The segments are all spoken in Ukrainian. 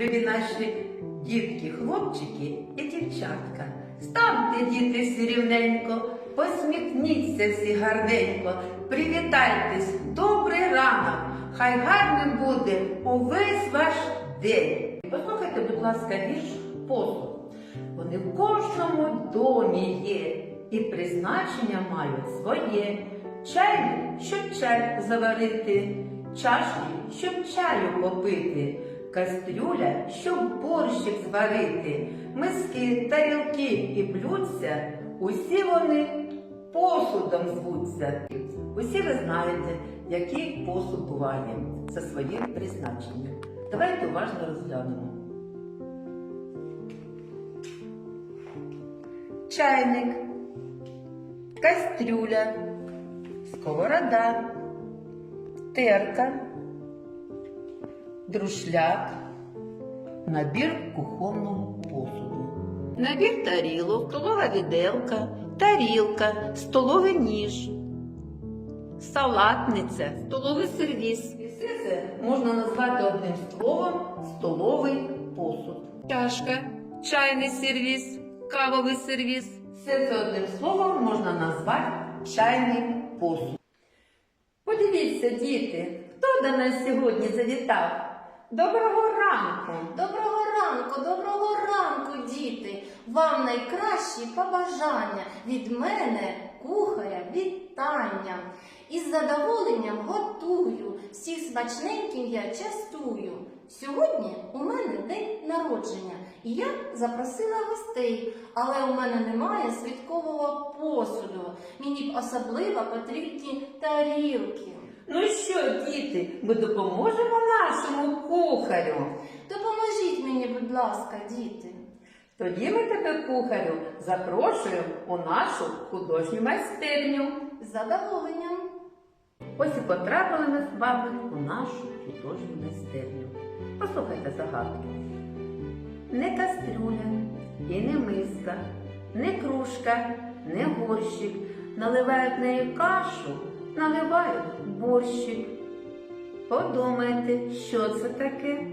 любі наші дітки, хлопчики і дівчатка. Станьте, діти, всі рівненько, посміхніться всі гарненько, привітайтесь, добрий ранок, хай гарним буде увесь ваш день. Послухайте, будь ласка, вірш посуд. Вони в кожному домі є і призначення мають своє. Чайник, щоб чай заварити, чашки, щоб чаю попити, кастрюля, щоб борщик зварити, миски, тарілки і блюдця, усі вони посудом звуться. Усі ви знаєте, який посуд буває за своїм призначенням. Давайте уважно розглянемо. чайник, кастрюля, сковорода, терка, друшляк, набір кухонного посуду. Набір тарілок, столова віделка, тарілка, столовий ніж, салатниця, столовий сервіс. І все це можна назвати одним словом столовий посуд. Чашка, чайний сервіс, кавовий сервіс. Все це одним словом можна назвати чайний посуд. Подивіться, діти, хто до нас сьогодні завітав? Доброго ранку! Доброго ранку, доброго ранку, діти! Вам найкращі побажання від мене, кухаря, вітання. Із задоволенням готую, всіх смачненьким я частую. Сьогодні у мене день народження, і я запросила гостей, але у мене немає святкового посуду. Мені б особливо потрібні тарілки. Ну що, діти, ми допоможемо нашому кухарю. Допоможіть мені, будь ласка, діти. Тоді ми тебе, кухарю, запрошуємо у нашу художню майстерню. З задоволенням. Ось і потрапили ми з вами у нашу художню майстерню. Послухайте загадки. Не кастрюля і не миска, не кружка, не горщик. Наливають в неї кашу, наливають борщик. Подумайте, що це таке?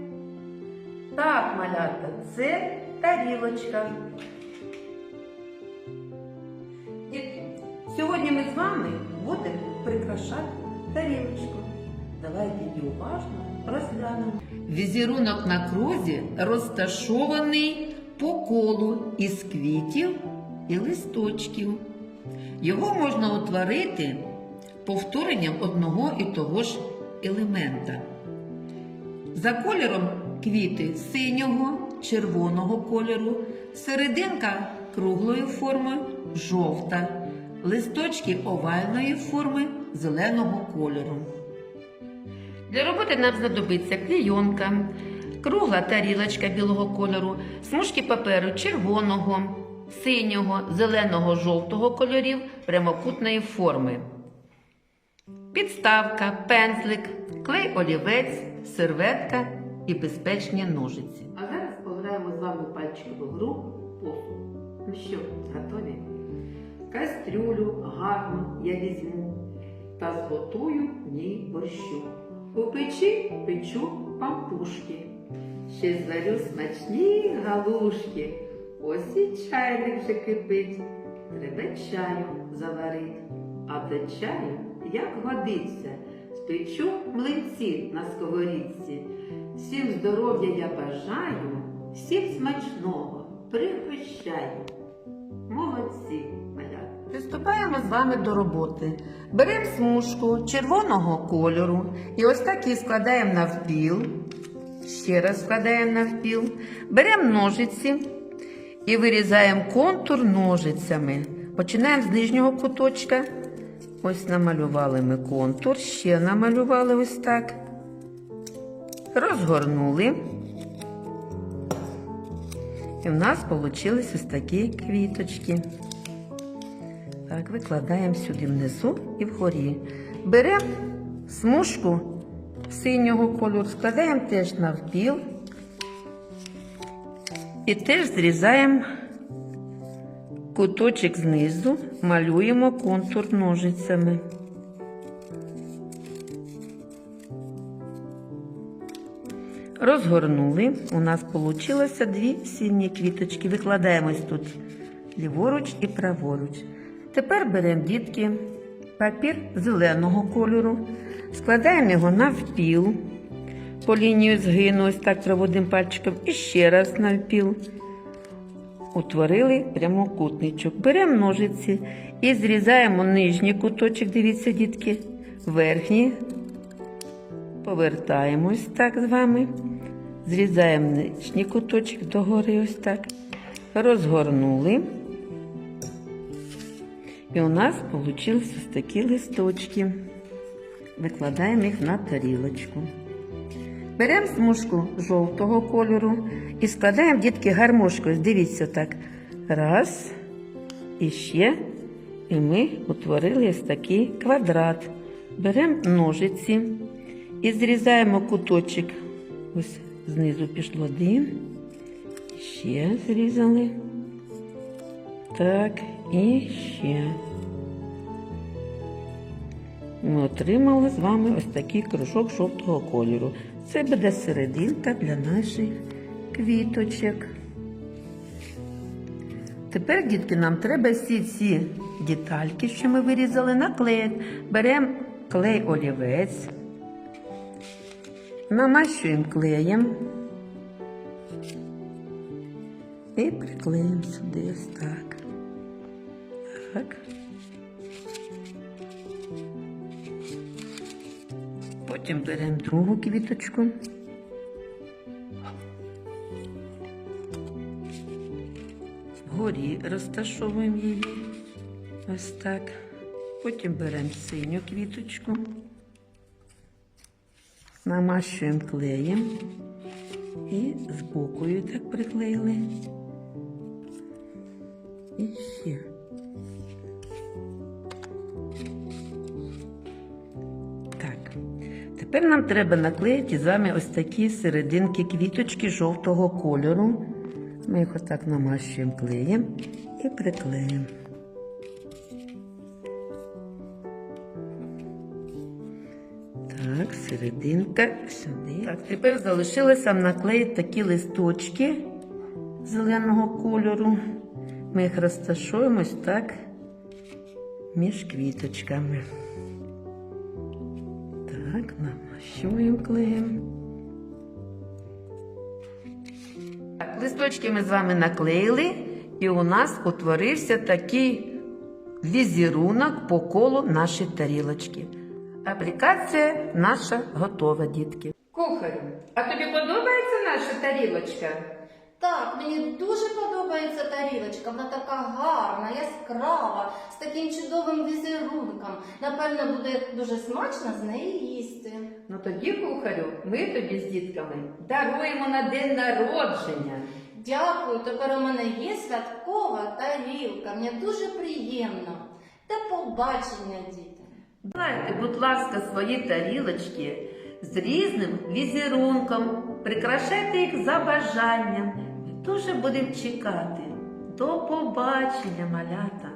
Так, малята, це тарілочка. Дітки, сьогодні ми з вами будемо прикрашати тарілочку. Давайте її уважно розглянемо. Візерунок на крузі розташований по колу із квітів і листочків. Його можна утворити повторенням одного і того ж елемента. За кольором квіти синього, червоного кольору, серединка круглої форми, жовта, листочки овальної форми зеленого кольору. Для роботи нам знадобиться клійонка, кругла тарілочка білого кольору, смужки паперу червоного, синього, зеленого, жовтого кольорів прямокутної форми. Підставка, пензлик, клей олівець, серветка і безпечні ножиці. А зараз пограємо з вами пальчикову гру посуд. Ну що, готові? Кастрюлю гарно я візьму та зготую в ній борщу. У печі печу пампушки. Ще зварю смачні галушки. Ось і чайник вже кипить. Треба чаю заварить. А до чаю, як годиться, спечу млинці на сковорідці. Всім здоров'я я бажаю, всім смачного пригощаю. Молодці, малята. Приступаємо з вами до роботи. Беремо смужку червоного кольору і ось так її складаємо навпіл. Ще раз складаємо навпіл. Беремо ножиці і вирізаємо контур ножицями. Починаємо з нижнього куточка. Ось намалювали ми контур, ще намалювали ось так. Розгорнули. І в нас вийшли ось такі квіточки. Так, викладаємо сюди внизу і вгорі. Беремо смужку синього кольору, складаємо теж навпіл. І теж зрізаємо куточок знизу, малюємо контур ножицями. Розгорнули. У нас вийшло дві сильні квіточки. Викладаємось тут ліворуч і праворуч. Тепер беремо дітки папір зеленого кольору, складаємо його навпіл. По лінію згину, ось так проводимо пальчиком і ще раз навпіл. Утворили прямокутничок. Беремо ножиці і зрізаємо нижній куточок, дивіться, дітки, верхній. Повертаємось так з вами. Зрізаємо нижній куточок догори, ось так. Розгорнули. І у нас вийшли ось такі листочки. Викладаємо їх на тарілочку. Беремо смужку жовтого кольору і складаємо дітки гармошкою. Дивіться так. Раз. І ще. І ми утворили ось такий квадрат. Беремо ножиці і зрізаємо куточок. Ось знизу пішло один. Ще зрізали. Так, і ще. Ми отримали з вами ось такий кружок жовтого кольору. Це буде серединка для наших квіточок. Тепер, дітки, нам треба всі ці детальки, що ми вирізали, наклеїти. Беремо клей олівець, намащуємо клеєм і приклеїмо сюди ось так. Так. Потім беремо другу квіточку. Вгорі розташовуємо її. Ось так. Потім беремо синю квіточку, намащуємо клеєм і збоку її так приклеїли. І ще. Тепер нам треба наклеїти з вами ось такі серединки квіточки жовтого кольору. Ми їх отак намащуємо клеєм і приклеїмо. Так, серединка сюди. Так, тепер залишилося наклеїти такі листочки зеленого кольору. Ми їх розташуємо ось так між квіточками. Клеєм. Так, листочки ми з вами наклеїли, і у нас утворився такий візерунок по колу нашої тарілочки. Аплікація наша готова, дітки. Кухарю, а тобі подобається наша тарілочка? Так, мені дуже подобається тарілочка. Вона така гарна, яскрава, з таким чудовим візерунком. Напевно, буде дуже смачно з неї їсти. Ну тоді, кухарю, ми тобі з дітками даруємо на день народження. Дякую, тепер у мене є святкова тарілка. Мені дуже приємно. До побачення, діти. Дайте, будь ласка, свої тарілочки з різним візерунком. Прикрашайте їх за бажанням. Дуже будемо чекати. До побачення, малята!